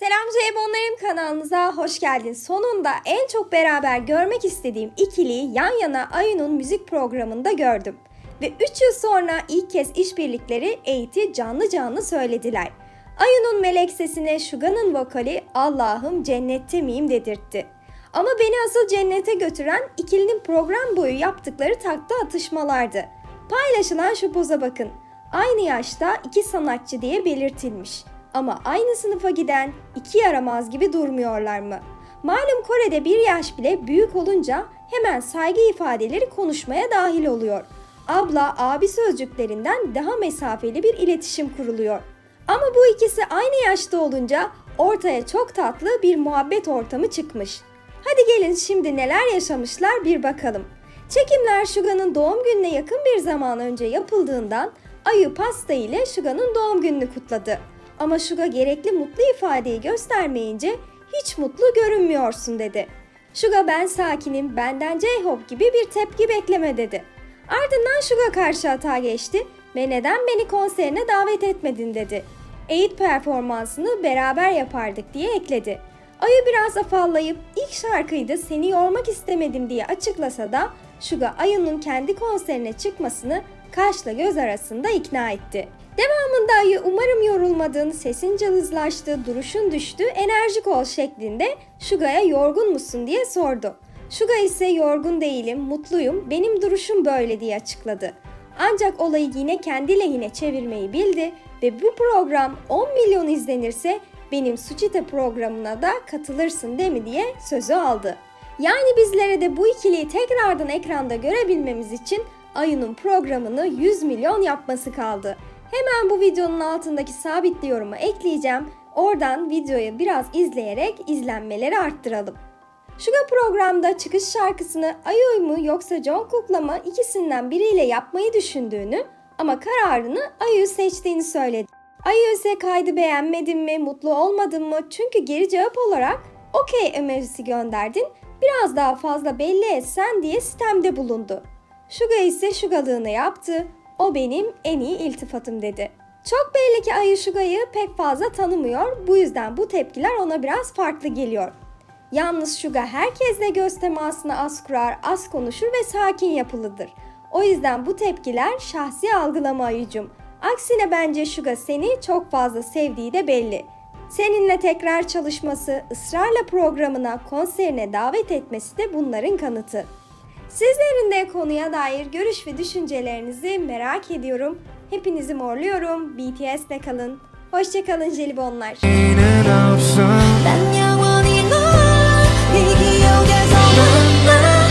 Selam Ceybonlarım kanalımıza hoş geldin. Sonunda en çok beraber görmek istediğim ikiliyi yan yana Ayu'nun müzik programında gördüm. Ve 3 yıl sonra ilk kez işbirlikleri Eğit'i canlı canlı söylediler. Ayu'nun melek sesine Şuga'nın vokali Allah'ım cennette miyim dedirtti. Ama beni asıl cennete götüren ikilinin program boyu yaptıkları takta atışmalardı. Paylaşılan şu poza bakın. Aynı yaşta iki sanatçı diye belirtilmiş. Ama aynı sınıfa giden iki yaramaz gibi durmuyorlar mı? Malum Kore'de bir yaş bile büyük olunca hemen saygı ifadeleri konuşmaya dahil oluyor. Abla, abi sözcüklerinden daha mesafeli bir iletişim kuruluyor. Ama bu ikisi aynı yaşta olunca ortaya çok tatlı bir muhabbet ortamı çıkmış. Hadi gelin şimdi neler yaşamışlar bir bakalım. Çekimler Şuga'nın doğum gününe yakın bir zaman önce yapıldığından Ayu pasta ile Şuga'nın doğum gününü kutladı. Ama Şuga gerekli mutlu ifadeyi göstermeyince hiç mutlu görünmüyorsun dedi. Şuga ben sakinim, benden J-Hope gibi bir tepki bekleme dedi. Ardından Şuga karşı hata geçti ve neden beni konserine davet etmedin dedi. Eğit performansını beraber yapardık diye ekledi. Ayı biraz afallayıp ilk şarkıydı seni yormak istemedim diye açıklasa da Şuga Ayu'nun kendi konserine çıkmasını kaşla göz arasında ikna etti. Devamında Ayı umarım yorulmadın, sesin cılızlaştı, duruşun düştü, enerjik ol şeklinde Şuga'ya yorgun musun diye sordu. Şuga ise yorgun değilim, mutluyum, benim duruşum böyle diye açıkladı. Ancak olayı yine kendi lehine çevirmeyi bildi ve bu program 10 milyon izlenirse benim Suçite programına da katılırsın değil mi diye sözü aldı. Yani bizlere de bu ikiliyi tekrardan ekranda görebilmemiz için Ayu'nun programını 100 milyon yapması kaldı. Hemen bu videonun altındaki sabitli yorumu ekleyeceğim. Oradan videoyu biraz izleyerek izlenmeleri arttıralım. Şuga programda çıkış şarkısını Ayoy mu yoksa Jungkook'la mı ikisinden biriyle yapmayı düşündüğünü ama kararını Ayu seçtiğini söyledi. Ayu ise kaydı beğenmedin mi, mutlu olmadın mı? Çünkü geri cevap olarak okey emojisi gönderdin, biraz daha fazla belli etsen diye sistemde bulundu. Şuga ise şugalığını yaptı, o benim en iyi iltifatım dedi. Çok belli ki Ayı Şuga'yı pek fazla tanımıyor, bu yüzden bu tepkiler ona biraz farklı geliyor. Yalnız Şuga herkesle göz temasını az kurar, az konuşur ve sakin yapılıdır. O yüzden bu tepkiler şahsi algılama ayıcım. Aksine bence Şuga seni çok fazla sevdiği de belli. Seninle tekrar çalışması, ısrarla programına, konserine davet etmesi de bunların kanıtı. Sizlerin de konuya dair görüş ve düşüncelerinizi merak ediyorum. Hepinizi morluyorum. BTS'de kalın. Hoşçakalın jelibonlar. Ben